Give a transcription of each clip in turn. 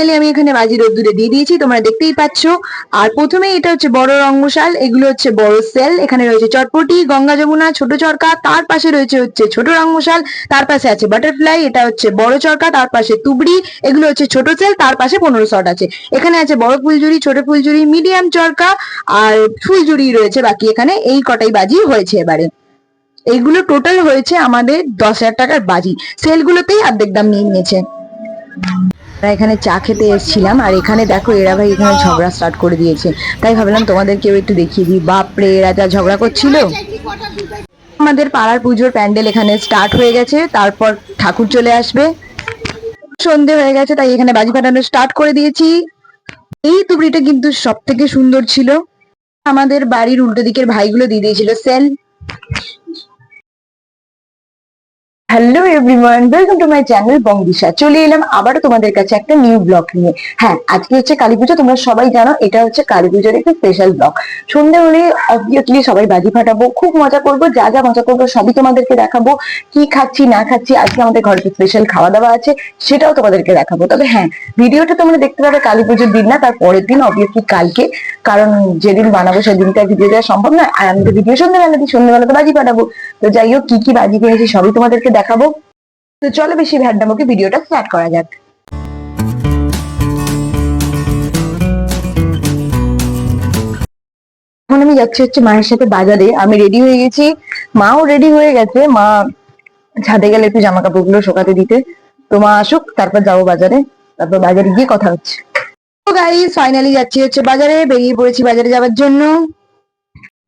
তাহলে আমি এখানে বাজি রোদ্দুরে দিয়ে দিয়েছি, তোমরা দেখতেই পাচ্ছ। আর প্রথমে এটা হচ্ছে বড় রঙ্গশাল, এগুলো হচ্ছে বড় সেল এখানে রয়েছে চটপটি, গঙ্গা যমুনা, ছোট চরকা, তার পাশে রয়েছে হচ্ছে ছোট রঙ্গশাল, তার পাশে আছে বাটারফ্লাই এটা হচ্ছে বড় চরকা, তার পাশে তুবড়ি, এগুলো হচ্ছে ছোট সেল তার পাশে পনেরো শট আছে। এখানে আছে বড় ফুলঝুরি, ছোট ফুলঝুরি মিডিয়াম চরকা, আর ফুলঝুরি রয়েছে বাকি এখানে, এই কটাই বাজি হয়েছে এবারে। এইগুলো টোটাল হয়েছে আমাদের দশ হাজার টাকার বাজি। সেলগুলোতেই অর্ধেক দাম নিয়ে নিয়েছে। আমরা এখানে চা খেতে এসেছিলাম, আর এখানে দেখো এরা ভাই এখানে ঝগড়া স্টার্ট করে দিয়েছে। তাই ভাবলাম তোমাদেরকেও একটু দেখিয়ে দিই। বাপরে, এরা যা ঝগড়া করছিল। আমাদের পাড়ার পুজোর প্যান্ডেল এখানে স্টার্ট হয়ে গেছে, তারপর ঠাকুর চলে আসবে। সন্ধে হয়ে গেছে, তাই এখানে বাজি ফাটানো স্টার্ট করে দিয়েছি। এই তুবড়িটা কিন্তু সব থেকে সুন্দর ছিল। আমাদের বাড়ির উল্টো দিকের ভাইগুলো দিয়ে দিয়েছিল, sell. Hello everyone welcome to my channel Bongdisha চলে এলাম আবারও তোমাদের কাছে একটা নিউ ব্লগ নিয়ে। হ্যাঁ আজকে হচ্ছে কালী পুজো, তোমরা সবাই জানো, এটা হচ্ছে কালী পুজোর একটা স্পেশাল ব্লগ সন্ধে হলে অবভিয়াসলি সবাই বাজি ফাটাবো, খুব মজা করব, যা যা মজা করব সবই তোমাদেরকে দেখাবো, কি খাচ্ছি, না খাচ্ছি, আজকে আমাদের ঘরে স্পেশাল খাওয়া দাওয়া আছে, সেটাও তোমাদেরকে দেখাবো। তবে হ্যাঁ ভিডিওটা তোমরা দেখতে পাবে কালী পুজোর দিন না, তার পরের দিন অবভিয়াসলি কালকে, কারণ যেদিন বানাবো সেদিনটা ভিডিও দেওয়া সম্ভব না আর আমি তো ভিডিও সন্ধ্যেবেলা দিই সন্ধ্যেবেলা তো বাজি ফাটাবো। তো যাই হোক, কি কি বাজি পেয়েছি সবই তোমাদেরকে দেখাবো। তো চলো বেশি ভ্যাডামোকে ভিডিওটা স্টার্ট করা যাক। এখন আমি যাচ্ছি হচ্ছে মায়ের সাথে বাজারে। আমি রেডি হয়ে গেছি। মাও রেডি হয়ে গেছে। মা ছাদে গেলে একটু জামা কাপড়গুলো শোকাতে দিতে। তো মা আসুক, তারপর যাব বাজারে। তারপর বাজারে গিয়ে কথা হচ্ছে। তো গাইস ফাইনালি যাচ্ছি হচ্ছে বাজারে। বেরিয়ে পড়েছি বাজারে যাওয়ার জন্য।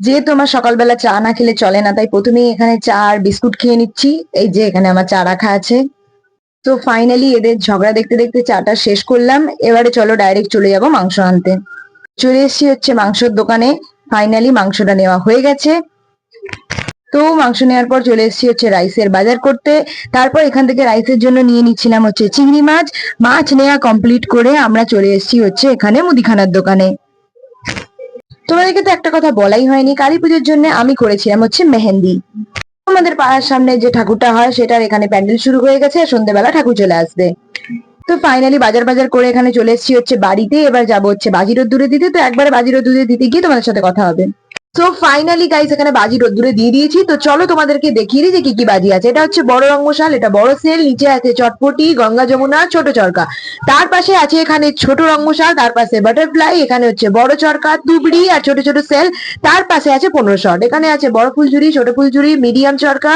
যেহেতু আমার সকালবেলা চা না খেলে চলে না, তাই প্রথমেই এখানে চা আর বিস্কুট খেয়ে নিচ্ছি। এই যে এখানে আমার চা রাখা আছে। তো ফাইনালি এদের ঝগড়া দেখতে দেখতে চাটা শেষ করলাম। এবারে চলো ডাইরেক্ট চলে যাব মাংস আনতে। চলে এসেছি হচ্ছে মাংসর দোকানে। ফাইনালি মাংসটা নেওয়া হয়ে গেছে। তো মাংস নেওয়ার পর চলে এসেছি হচ্ছে রাইসের বাজার করতে। তারপর এখান থেকে রাইসের জন্য নিয়ে নিচ্ছিলাম হচ্ছে চিংড়ি মাছ। মাছ নেওয়া কমপ্লিট করে আমরা চলে এসেছি হচ্ছে এখানে মুদিখানার দোকানে। তোমাদেরকে তো একটা কথা বলাই হয়নি, কালী পুজোর জন্য আমি করেছিলাম হচ্ছে মেহেন্দি। আমাদের পাড়ার সামনে যে ঠাকুরটা হয়, সেটার এখানে প্যান্ডেল শুরু হয়ে গেছে সন্ধ্যেবেলা ঠাকুর চলে আসবে। তো ফাইনালি বাজার বাজার করে এখানে চলে এসেছি হচ্ছে বাড়িতে, এবার যাব হচ্ছে বাজিরোদ দূরে দিতে। তো একবারে বাজিরোদ দূরে দিতে গিয়ে তোমাদের সাথে কথা হবে। তো ফাইনালি গাইস এখানে বাজি রোদ্দুরে দিয়ে দিয়েছি। তো চলো তোমাদেরকে দেখিয়ে দিই যে কি কি বাজি আছে। এটা হচ্ছে বড় রঙ্গশাল, এটা বড় সেল, নিচে আছে চটপটি, গঙ্গা যমুনা, ছোট চরকা। তার পাশে আছে এখানে ছোট রঙ্গশাল, তার পাশে বাটারফ্লাই এখানে হচ্ছে বড় চরকা তুবড়ি আর ছোট ছোট সেল, তার পাশে আছে পনেরো শট। এখানে আছে বড় ফুলঝুরি, ছোট ফুলঝুরি মিডিয়াম চরকা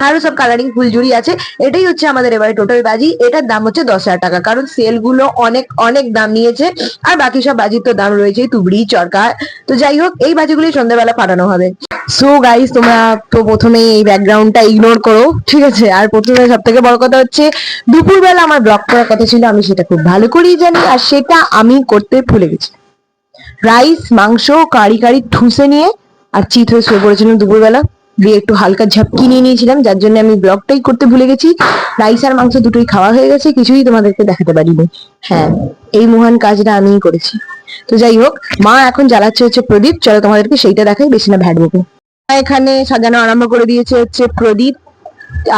আরও সব কালারিং ফুলঝুরি আছে। এটাই হচ্ছে আমাদের এবারে টোটাল বাজি। এটার দাম হচ্ছে দশ হাজার টাকা। কারণ সেলগুলো অনেক অনেক দাম নিয়েছে। আর বাকি সব বাজির তো দাম রয়েছে তুবড়ি, চরকা। তো যাই হোক, এই বাজিগুলি সন্ধ্যাবেলা ফাটানো হবে। সো গাইস তোমরা তো প্রথমে এই ব্যাকগ্রাউন্ডটা ইগনোর করো, ঠিক আছে? আর প্রথমে সব থেকে বড় কথা হচ্ছে, দুপুরবেলা আমার ব্লগ করার কথা ছিল, আমি সেটা খুব ভালো করেই জানি, আর সেটা আমি করতে ভুলে গেছি। রাইস মাংস, কারি কারি, ঠুসে নিয়ে আর চিত হয়ে শুয়ে পড়েছিলাম দুপুরবেলা। দিয়ে একটু হালকা ঝাপকি নিয়ে নিয়েছিলাম, যার জন্য আমি ব্লগটাই করতে ভুলে গেছি। রাইস আর মাংস দুটোই খাওয়া হয়ে গেছে, কিছুই তোমাদেরকে দেখাতে পারিনি। হ্যাঁ এই মহান কাজটা আমিই করেছি। তো যাই হোক, মা এখন জ্বালাচ্ছে হচ্ছে প্রদীপ, চলো তোমাদেরকে সেইটা দেখাই, বেশি না ভ্যাট এখানে সাজানো আরম্ভ করে দিয়েছে হচ্ছে প্রদীপ।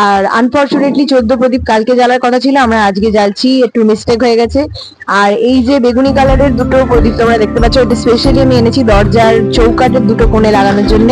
আর আনফর্চুনেটলি চোদ্দ প্রদীপ কালকে জ্বালার কথা ছিল, আমরা আজকে জ্বালছি, একটু মিস্টেক হয়ে গেছে। আর এই যে বেগুনি কালারের দুটো প্রদীপ তোমরা দেখতে পাচ্ছ এটা স্পেশালি আমি এনেছি দরজার চৌকাটের দুটো কোণে লাগানোর জন্য।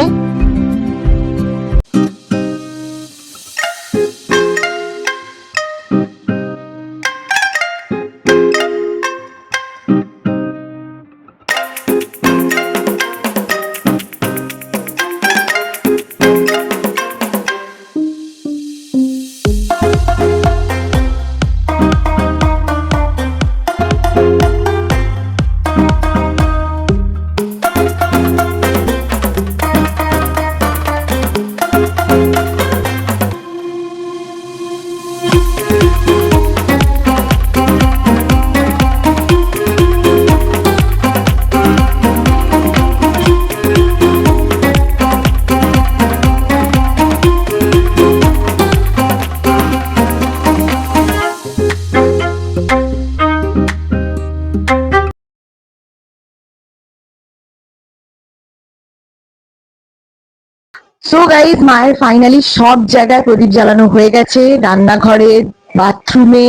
সো গাইজ মায়ের ফাইনালি সব জায়গায় প্রদীপ জ্বালানো হয়ে গেছে। রান্নাঘরে বাথরুমে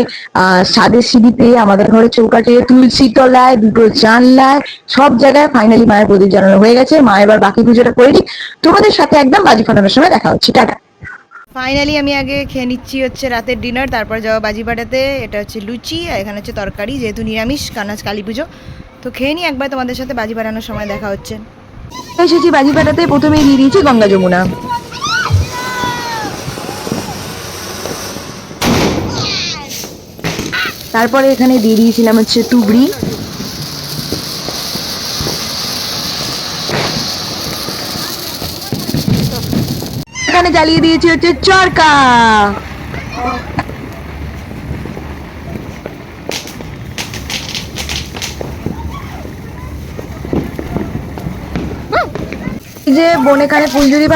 সাদের সিঁড়িতে, আমাদের ঘরে চৌকাঠে, তুলসী তলায়, দুটো জানলায়, সব জায়গায় ফাইনালি মায়ের প্রদীপ জ্বালানো হয়ে গেছে। মা, এবার বাকি পুজোটা করে নিক তোমাদের সাথে একদম বাজি ফাটানোর সময় দেখা হচ্ছে। টাটা। ফাইনালি আমি আগে খেয়ে নিচ্ছি হচ্ছে রাতের ডিনার তারপর যাওয়া বাজি ফাটাতে। এটা হচ্ছে লুচি, আর এখানে হচ্ছে তরকারি, যেহেতু নিরামিষ কানাজ কালী পুজো। তো খেয়ে নিই একবার তোমাদের সাথে বাজি ফাটানোর সময় দেখা হচ্ছে। এসেছি বাজি ফাটাতে, প্রথমেই দিয়ে দিয়েছি গঙ্গা যমুনা। তারপরে এখানে দিয়ে দিয়েছিলাম হচ্ছে তুবড়ি। এখানে জ্বালিয়ে দিয়েছি হচ্ছে চরকা। যে বোন এখানে ফুলঝুরি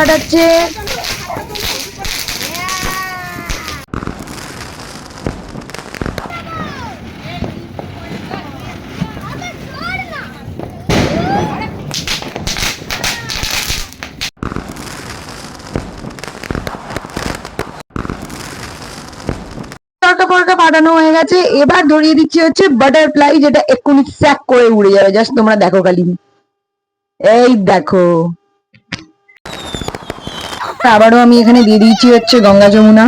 ফরকা ফাটানো হয়ে গেছে। এবার ধরিয়ে দিচ্ছি হচ্ছে বাটারফ্লাই যেটা এক্ষুনি স্যাক করে উড়ে যাবে। জাস্ট তোমরা দেখো খালি। এই দেখো। আবারও আমি এখানে দিয়ে দিয়েছি হচ্ছে গঙ্গা যমুনা।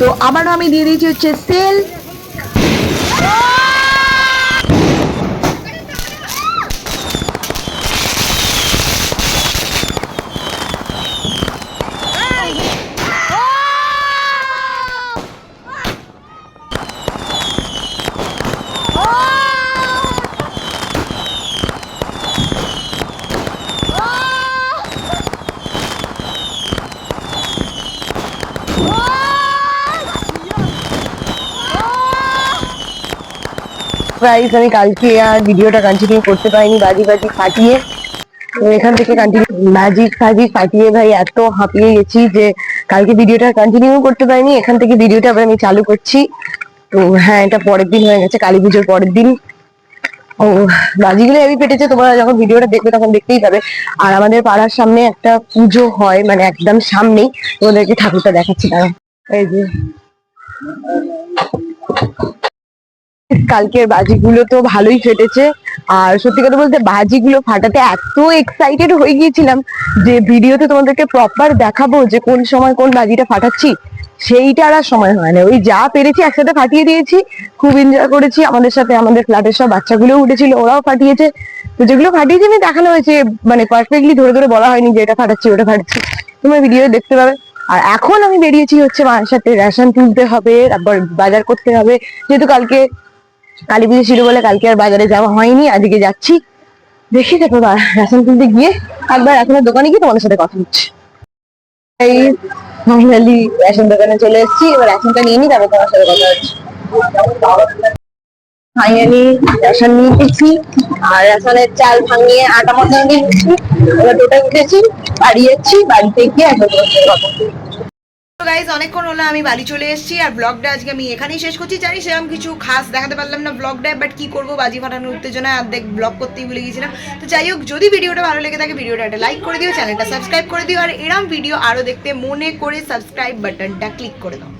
তো আবারও আমি দিয়ে দিয়েছি হচ্ছে সেল। গাইস আমি কালকে আর ভিডিওটা কন্টিনিউ করতে পারিনি, বাজি বাজি ফাটিয়ে। তো এখান থেকে কন্টিনিউ ম্যাজিক ফাজিক ফাটিয়ে ভাই এত হাঁপিয়ে গেছি যে কালকে ভিডিওটা কন্টিনিউ করতে পারিনি, এখান থেকে ভিডিওটা আবার আমি চালু করছি। তো হ্যাঁ এটা পরের দিন হয়ে গেছে, কালী পুজোর পরের দিন। ও বাজিগুলো আমি পেটেছে তোমরা যখন ভিডিওটা দেখবে তখন দেখতেই পাবে। আর আমাদের পাড়ার সামনে একটা পুজো হয় মানে একদম সামনেই, তোমাদেরকে ঠাকুরটা দেখাচ্ছি তারা এই যে। কালকের বাজিগুলো তো ভালোই ফেটেছে। আর সত্যি কথা বলতে বাজিগুলো ফাটাতে এত এক্সাইটেড হয়ে গিয়েছিলাম যে ভিডিওতে তোমাদেরকে প্রপার দেখাবো যে কোন সময় কোন বাজিটা ফাটাচ্ছি সেইটার আর সময় হয় না। ওই যা পেরেছি একসাথে ফাটিয়ে দিয়েছি, খুব এনজয় করেছি। আমাদের সাথে আমাদের ফ্ল্যাটের সব বাচ্চাগুলো উঠেছিল, ওরাও ফাটিয়েছে। তো যেগুলো ফাটিয়েছি আমি দেখানো হয়েছে মানে পারফেক্টলি ধরে ধরে বলা হয়নি যে এটা ফাটাচ্ছি, ওটা ফাটাচ্ছি। তোমরা ভিডিও দেখতে পাবে। আর এখন আমি বেরিয়েছি হচ্ছে মায়ের সাথে রেশন তুলতে হবে, তারপর বাজার করতে হবে। যেহেতু কালকে কালী পুজো ছিল বলে কালকে আর বাজারে যাওয়া হয়নি, আজকে যাচ্ছি। দেখি তারপর রেশন কিনতে গিয়ে একবার এখনও দোকানে গিয়ে তোমাদের সাথে কথা হচ্ছে। এই ফাইনালি রেশন দোকানে চলে এসেছি, এবার রেশনটা নিয়ে নি তারপর তোমার সাথে কথা হচ্ছে। ফাইনালি রেশন নিয়ে এসেছি, আর রেশনের চাল ভাঙিয়ে আটা দিয়ে নিচ্ছি এবার টোটা উঠেছি, বাড়ি যাচ্ছি, বাড়িতে গিয়ে একবার তোমার সাথে কথা গাইজ অনেকক্ষণ হলো, আমি বাড়ি চলে এসেছি আর ব্লগটা আজকে আমি এখানেই শেষ করছি। জানি সেরকম কিছু খাস দেখাতে পারলাম না ব্লগটা বাট কি করব, বাজি ফাটানোর উত্তেজনা, অর্ধেক ব্লগ করতেই ভুলে গেছিলাম তো যাই হোক, যদি ভিডিওটা ভালো লেগে থাকে, ভিডিওটা একটা লাইক করে দিও চ্যানেলটা সাবস্ক্রাইব করে দিও, আর এরম ভিডিও আরও দেখতে মনে করে সাবস্ক্রাইব বাটনটা ক্লিক করে দাও।